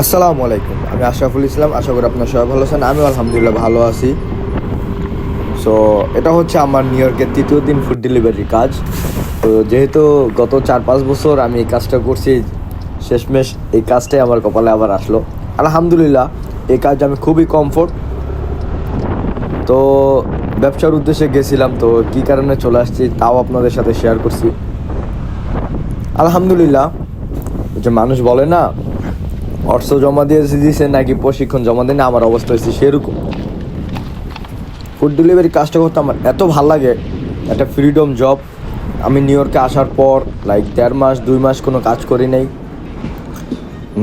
আসসালামু আলাইকুম। আমি আশরাফুল ইসলাম, আশা করি আপনার সবাই ভালো আছেন। আমি আলহামদুলিল্লাহ ভালো আছি। সো এটা হচ্ছে আমার নিউ ইয়র্কের তৃতীয় দিন ফুড ডেলিভারির কাজ। তো যেহেতু গত চার পাঁচ বছর আমি এই কাজটা করছি, শেষমেশ এই কাজটাই আমার কপালে আবার আসলো। আলহামদুলিল্লাহ, এই কাজ আমি খুবই কমফোর্ট তো ব্যবসার উদ্দেশ্যে গেছিলাম, তো কী কারণে চলে আসছি তাও আপনাদের সাথে শেয়ার করছি। আলহামদুলিল্লাহ, যে মানুষ বলে না অর্থ জমা দিয়ে দিয়েছে নাকি প্রশিক্ষণ জমা দেয় আমার অবস্থা হয়েছে সেরকম। ফুড ডেলিভারি কাজটা করতে আমার এত ভালো লাগে একটা ফ্রিডম জব আমি নিউ ইয়র্কে আসার পর লাইক দেড় মাস দুই মাস কোনো কাজ করি নাই।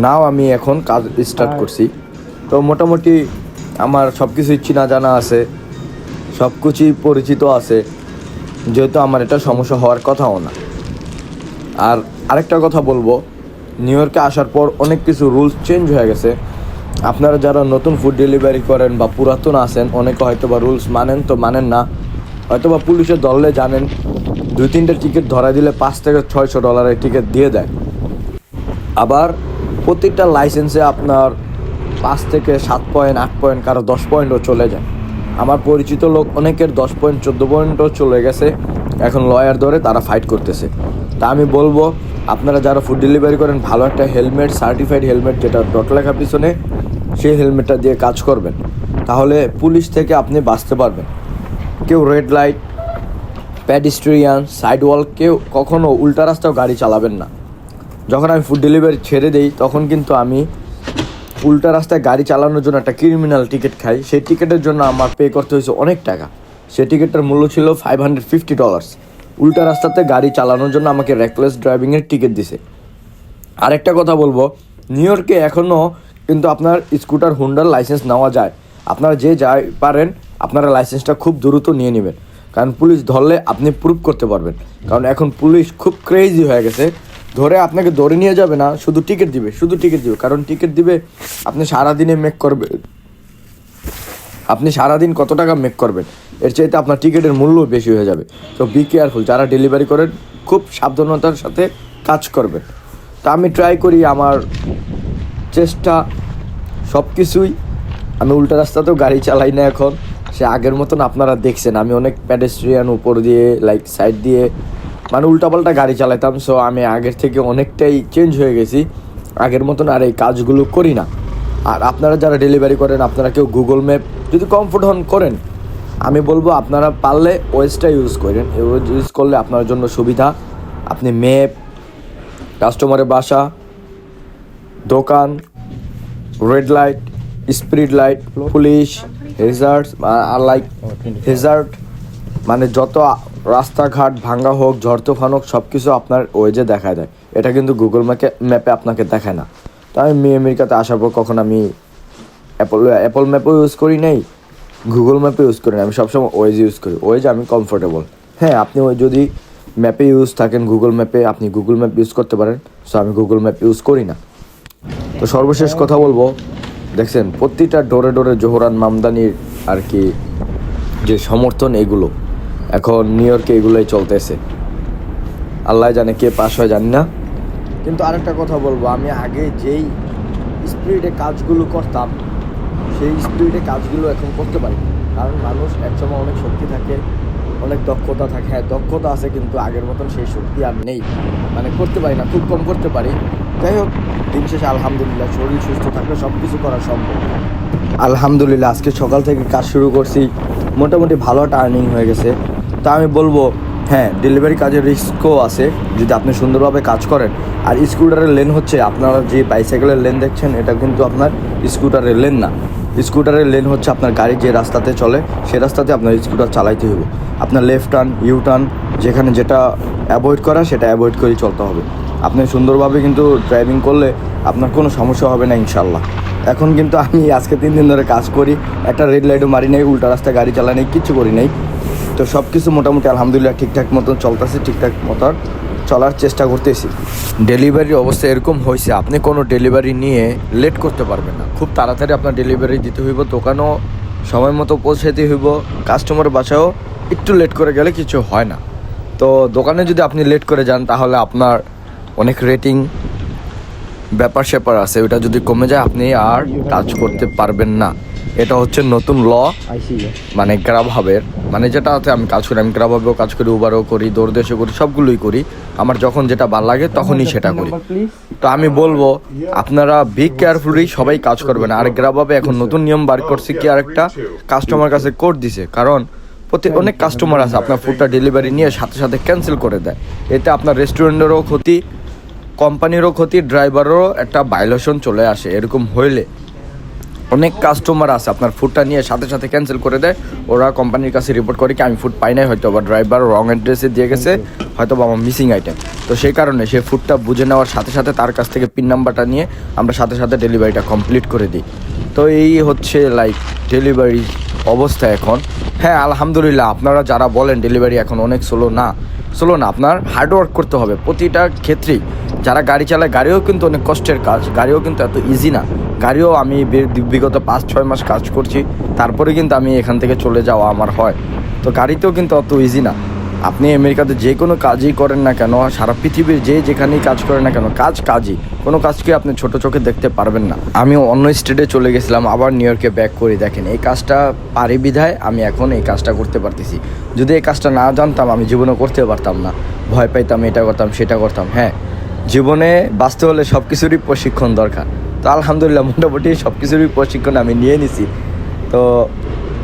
নাও আমি এখন কাজ স্টার্ট করছি। তো মোটামুটি আমার সব কিছুই চিনা জানা আছে সব কিছুই পরিচিত আছে যেহেতু আমার এটা সমস্যা হওয়ার কথাও না। আর আরেকটা কথা বলব নিউ ইয়র্কে আসার পর অনেক কিছু রুলস চেঞ্জ হয়ে গেছে। আপনারা যারা নতুন ফুড ডেলিভারি করেন বা পুরাতন আছেন, অনেকে হয়তো বা রুলস মানেন তো মানেন না। হয়তো বা পুলিশের দলে জানেন, দুই তিনটে টিকিট ধরা দিলে পাঁচ থেকে ছয়শো ডলারের টিকিট দিয়ে দেয়। আবার প্রত্যেকটা লাইসেন্সে আপনার পাঁচ থেকে সাত পয়েন্ট আট পয়েন্ট কারও দশ পয়েন্টও চলে যায়। আমার পরিচিত লোক অনেকের দশ পয়েন্ট চোদ্দ পয়েন্টও চলে গেছে। এখন লয়ার ধরে তারা ফাইট করতেছে। তা আমি বলব আপনারা যারা ফুড ডেলিভারি করেন, ভালো একটা হেলমেট সার্টিফাইড হেলমেট যেটা ডট লেখা পিছনে, সেই হেলমেটটা দিয়ে কাজ করবেন। তাহলে পুলিশ থেকে আপনি বাঁচতে পারবেন। কেউ red light pedestrian side wall কেউ কখনও উল্টা রাস্তাও গাড়ি চালাবেন না। যখন আমি ফুড ডেলিভারি ছেড়ে দেই, তখন কিন্তু আমি উল্টা রাস্তায় গাড়ি চালানোর জন্য একটা ক্রিমিনাল টিকিট খাই। সেই টিকিটের জন্য আমার পে করতে হয়েছে অনেক টাকা। সেই টিকিটটার মূল্য ছিল ফাইভ হান্ড্রেড ফিফটি ডলার্স উল্টা রাস্তাতে গাড়ি চালানোর জন্য আমাকে রেকলেস ড্রাইভিংয়ের টিকিট দিছে। আরেকটা কথা বলব নিউ ইয়র্কে এখনও কিন্তু আপনার স্কুটার হুন্ডার লাইসেন্স নেওয়া যায়। আপনারা যে যাই পারেন, আপনারা লাইসেন্সটা খুব দ্রুত নিয়ে নেবেন। কারণ পুলিশ ধরলে আপনি প্রুভ করতে পারবেন। কারণ এখন পুলিশ খুব ক্রেজি হয়ে গেছে। ধরে আপনাকে ধরে নিয়ে যাবে না, শুধু টিকিট দিবে, শুধু টিকিট দিবে। কারণ টিকিট দিবে, আপনি সারাদিনে মেক করবে আপনি সারাদিন কত টাকা মেক করবেন? এর চাইতে আপনার টিকিটের মূল্য বেশি হয়ে যাবে। তো বি কেয়ারফুল যারা ডেলিভারি করেন, খুব সাবধানতার সাথে কাজ করবেন। তা আমি ট্রাই করি আমার চেষ্টা সব কিছুই আমি উল্টা রাস্তাতেও গাড়ি চালাই না এখন। সে আগের মতন আপনারা দেখছেন, আমি অনেক প্যাডেস্ট্রিয়ান উপর দিয়ে লাইক সাইড দিয়ে মানে উল্টাপাল্টা গাড়ি চালাতাম। সো আমি আগের থেকে অনেকটাই চেঞ্জ হয়ে গেছি। আগের মতন আর এই কাজগুলো করি না। আর আপনারা যারা ডেলিভারি করেন, আপনারা কেউ গুগল ম্যাপ যদি কমফোর্ট হন করেন আমি বলব আপনারা পারলে ওয়েসটা ইউজ করেন। ইউজ করলে আপনার জন্য সুবিধা। আপনি ম্যাপ কাস্টমারের বাসা, দোকান red light speed light police hazard আর লাইক হেজার্ট মানে যত রাস্তাঘাট ভাঙ্গা হোক, ঝড় তুফান হোক সব কিছু আপনার ওয়েজে দেখায় দেয়। এটা কিন্তু গুগল ম্যাপে ম্যাপে আপনাকে দেখায় না। তো আমি আমেরিকাতে আসার পর কখন আমি অ্যাপল অ্যাপল ম্যাপও ইউজ করি নাই। গুগল ম্যাপে ইউজ করি না আমি সবসময় ওয়েজ ইউজ করি। ওয়েজ আমি কমফোর্টেবল হ্যাঁ আপনি ওই যদি ম্যাপে ইউজ থাকেন গুগল ম্যাপে আপনি গুগল ম্যাপ ইউজ করতে পারেন। সো আমি গুগল ম্যাপ ইউজ করি না। তো সর্বশেষ কথা বলব, দেখছেন, প্রতিটা ডোরে ডোরে জোহরান মামদানির আর কি যে সমর্থন এগুলো, এখন নিউ ইয়র্কে এগুলোই চলতেছে। আল্লাহ জানে কে পাস হয়, জানি না। কিন্তু আরেকটা কথা বলব, আমি আগে যেই স্পিডে কাজগুলো করতাম সেই স্পিডে কাজগুলো এখন করতে পারি। কারণ মানুষ একসময় অনেক শক্তি থাকে, অনেক দক্ষতা থাকে। হ্যাঁ দক্ষতা আছে কিন্তু আগের মতন সেই শক্তি আর নেই। মানে করতে পারি না, খুব কম করতে পারি। যাই হোক, দিন শেষে আলহামদুলিল্লাহ শরীর সুস্থ থাকলে সব কিছু করা সম্ভব। আলহামদুলিল্লাহ, আজকে সকাল থেকে কাজ শুরু করছি। মোটামুটি ভালো একটা আর্নিং হয়ে গেছে। তা আমি বলব হ্যাঁ ডেলিভারি কাজের রিস্কও আছে। যদি আপনি সুন্দরভাবে কাজ করেন। আর স্কুটারের লেন হচ্ছে, আপনারা যে বাইসাইকেলের লেন দেখছেন, এটা কিন্তু আপনার স্কুটারের লেন না। স্কুটারের লেন হচ্ছে আপনার গাড়ি যে রাস্তাতে চলে সে রাস্তাতে আপনার স্কুটার চালাইতে হবে আপনার লেফট টার্ন ইউ টার্ন যেখানে যেটা অ্যাভয়েড করা, সেটা অ্যাভয়েড করেই চলতে হবে। আপনি সুন্দরভাবে কিন্তু ড্রাইভিং করলে আপনার কোনো সমস্যা হবে না ইনশাল্লাহ এখন কিন্তু আমি আজকে তিন দিন ধরে কাজ করি, একটা রেড লাইটও মারি নাই, উল্টা রাস্তায় গাড়ি চালাই নেই কিছু করি নাই। তো সব কিছু মোটামুটি আলহামদুলিল্লাহ ঠিকঠাক মতন চলতেছে, ঠিকঠাক মতন। চলার চেষ্টা করতেছি। ডেলিভারির অবস্থা এরকম হয়েছে, আপনি কোনো ডেলিভারি নিয়ে লেট করতে পারবেন না। খুব তাড়াতাড়ি আপনার ডেলিভারি দিতে হইব, দোকানও সময় মতো পৌঁছাতে হইব কাস্টমার বাসাও একটু লেট করে গেলে কিছু হয় না। তো দোকানে যদি আপনি লেট করে যান, তাহলে আপনার অনেক রেটিং ব্যাপার স্যাপার আছে ওটা যদি কমে যায়, আপনি আর কাজ করতে পারবেন না। এটা হচ্ছে নতুন ল মানে গ্রাব হাবের মানে যেটা হচ্ছে আমি কাজ করি আমি গ্রাব হাবেও কাজ করি উবারও করি দৌড়দেশও করি সবগুলোই করি। আমার যখন যেটা ভালো লাগে তখনই সেটা করি। তো আমি বলব আপনারা বি কেয়ারফুলি সবাই কাজ করবেন। আর গ্রাবাবে এখন নতুন নিয়ম বার করছে কি আরেকটা? কাস্টমার কাছে কোড দিছে কারণ প্রতি অনেক কাস্টমার আছে আপনার ফুডটা ডেলিভারি নিয়ে সাথে সাথে ক্যান্সেল করে দেয়। এতে আপনার রেস্টুরেন্টেরও ক্ষতি কোম্পানিরও ক্ষতি ড্রাইভারেরও একটা ভাইলেশন চলে আসে এরকম হইলে। অনেক কাস্টমার আছে, আপনার ফুডটা নিয়ে সাথে সাথে ক্যান্সেল করে দেয়। ওরা কোম্পানির কাছে রিপোর্ট করে কি, আমি ফুড পাই নাই হয়তো বা ড্রাইভার রং অ্যাড্রেসে দিয়ে গেছে হয়তো বা আমার মিসিং আইটেম তো সেই কারণে সে ফুডটা বুঝে নেওয়ার সাথে সাথে তার কাছ থেকে পিন নাম্বারটা নিয়ে আমরা সাথে সাথে ডেলিভারিটা কমপ্লিট করে দিই। তো এই হচ্ছে লাইক ডেলিভারি অবস্থা এখন। হ্যাঁ আলহামদুলিল্লাহ, আপনারা যারা বলেন ডেলিভারি এখন অনেক স্লো না স্লো না, আপনার হার্ডওয়ার্ক করতে হবে প্রতিটা ক্ষেত্রেই। যারা গাড়ি চালায়, গাড়িও কিন্তু অনেক কষ্টের কাজ, গাড়িও কিন্তু এত ইজি না। গাড়িও আমি বিগত পাঁচ, ছয় মাস কাজ করছি, তারপরে কিন্তু আমি এখান থেকে চলে যাওয়া আমার হয়। তো গাড়িতেও কিন্তু অত ইজি না। আপনি আমেরিকাতে যে কোনো কাজই করেন না কেন, সারা পৃথিবীর যে যেখানেই কাজ করেন না কেন, কাজ কাজই। কোনো কাজকে আপনি ছোট চোখে দেখতে পারবেন না। আমি অন্য স্টেটে চলে গেছিলাম, আবার নিউ ইয়র্কে ব্যাক করি। দেখেন, এই কাজটা পারি বিধায় আমি এখন এই কাজটা করতে পারতেছি। যদি এই কাজটা না জানতাম, আমি জীবনে করতে পারতাম না। ভয় পাইতাম, এটা করতাম, সেটা করতাম হ্যাঁ। জীবনে বাঁচতে হলে সব কিছুরই প্রশিক্ষণ দরকার। তো আলহামদুলিল্লাহ, মোটামুটি সব কিছুরই প্রশিক্ষণ আমি নিয়ে নিছি। তো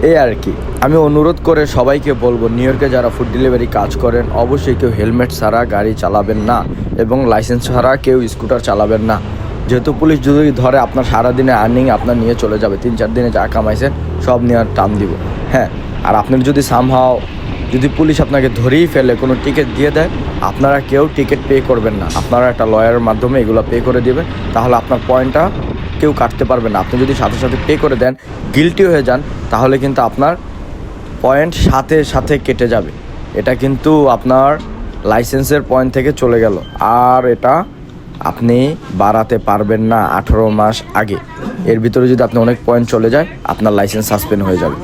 এই আর কি। আমি অনুরোধ করে সবাইকে বলব নিউ ইয়র্কে যারা ফুড ডেলিভারি কাজ করেন, অবশ্যই কেউ হেলমেট ছাড়া গাড়ি চালাবেন না এবং লাইসেন্স ছাড়া কেউ স্কুটার চালাবেন না। যেহেতু পুলিশ যদি ধরে, আপনার সারাদিনে আর্নিং আপনার নিয়ে চলে যাবে, তিন চার দিনে যা কামাইছেন, সব নিয়ে টান দিব। হ্যাঁ আর আপনার যদি সামহাও যদি পুলিশ আপনাকে ধরেই ফেলে, কোনো টিকিট দিয়ে দেয়, আপনারা কেউ টিকিট পে করবেন না। আপনারা একটা লয়ারের মাধ্যমে এগুলো পে করে দিবেন, তাহলে আপনার পয়েন্টটা কেউ কাটতে পারবে না। আপনি যদি সাথে সাথে পে করে দেন গিলটি হয়ে যান, তাহলে কিন্তু আপনার পয়েন্ট সাথে সাথে কেটে যাবে। এটা কিন্তু আপনার লাইসেন্সের পয়েন্ট থেকে চলে গেল। আর এটা আপনি বাড়াতে পারবেন না আঠারো মাস আগে। এর ভিতরে যদি আপনি অনেক পয়েন্ট চলে যায়, আপনার লাইসেন্স সাসপেন্ড হয়ে যাবে।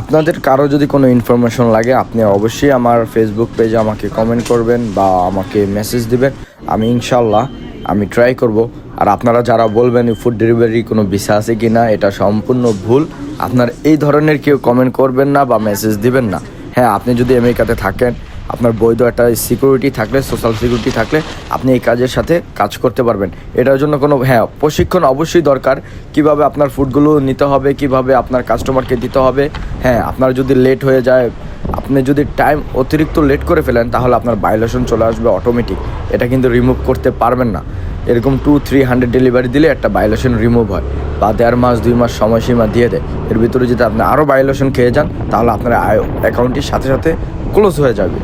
আপনাদের কারও যদি কোনো ইনফরমেশন লাগে, আপনি অবশ্যই আমার ফেসবুক পেজে আমাকে কমেন্ট করবেন বা আমাকে মেসেজ দিবেন। আমি ইনশাল্লাহ আমি ট্রাই করব। আর আপনারা যারা বলবেন ফুড ডেলিভারি কোনো ভিসা আছে কি না এটা সম্পূর্ণ ভুল। আপনার এই ধরনের কেউ কমেন্ট করবেন না বা মেসেজ দিবেন না। হ্যাঁ আপনি যদি আমেরিকাতে থাকেন, আপনার বৈধ একটা সিকিউরিটি থাকলে সোশ্যাল সিকিউরিটি থাকলে, আপনি এই কাজের সাথে কাজ করতে পারবেন। এটার জন্য কোনো হ্যাঁ প্রশিক্ষণ অবশ্যই দরকার। কীভাবে আপনার ফুডগুলো নিতে হবে, কীভাবে আপনার কাস্টমারকে দিতে হবে। হ্যাঁ আপনার যদি লেট হয়ে যায় আপনি যদি টাইম অতিরিক্ত লেট করে ফেলেন, তাহলে আপনার ভাইলেশন চলে আসবে অটোমেটিক এটা কিন্তু রিমুভ করতে পারবেন না। এরকম টু থ্রি হান্ড্রেড ডেলিভারি দিলে একটা ভাইলেশন রিমুভ হয়। বা দেড় মাস, দুই মাস সময়সীমা দিয়ে দেয়। এর ভিতরে যদি আপনি আরও ভাইলেশন খেয়ে যান, তাহলে আপনার আয় অ্যাকাউন্টটির সাথে সাথে ক্লোজ হয়ে যাবে।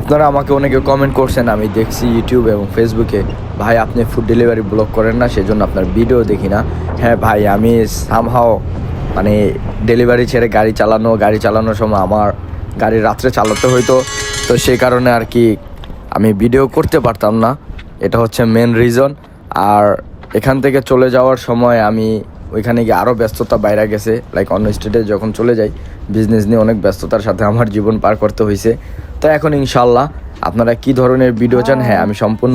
আপনারা আমাকে অনেকে কমেন্ট করছেন, আমি দেখছি ইউটিউব এবং ফেসবুকে ভাই, আপনি ফুড ডেলিভারি ব্লগ করেন না, সেজন্য আপনার ভিডিও দেখি না। হ্যাঁ ভাই, আমি সামহাও মানে ডেলিভারি ছেড়ে গাড়ি চালানো, গাড়ি চালানোর সময় আমার গাড়ি রাত্রে চালাতে হইতো। তো সেই কারণে আর কি আমি ভিডিও করতে পারতাম না। এটা হচ্ছে মেন রিজন আর এখান থেকে চলে যাওয়ার সময় আমি ওইখানে গিয়ে আরও ব্যস্ততা বাইরে গেছে। লাইক অন্য স্টেটে যখন চলে যাই বিজনেস নিয়ে অনেক ব্যস্ততার সাথে আমার জীবন পার করতে হয়েছে তো এখন ইনশাল্লাহ আপনারা কি ধরনের ভিডিও চান? হ্যাঁ আমি সম্পূর্ণ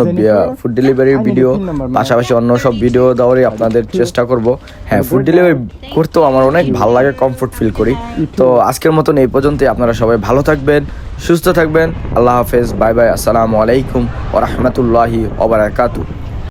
ফুড ডেলিভারির ভিডিও পাশাপাশি অন্য সব ভিডিও দেওয়ারই আপনাদের চেষ্টা করব। হ্যাঁ ফুড ডেলিভারি করতেও আমার অনেক ভালো লাগে কমফোর্ট ফিল করি। তো আজকের মতন এই পর্যন্তই। আপনারা সবাই ভালো থাকবেন সুস্থ থাকবেন। আল্লাহ হাফেজ। Bye bye. আসসালামু আলাইকুম ওরহমতুল্লাহি ওবরাকাতু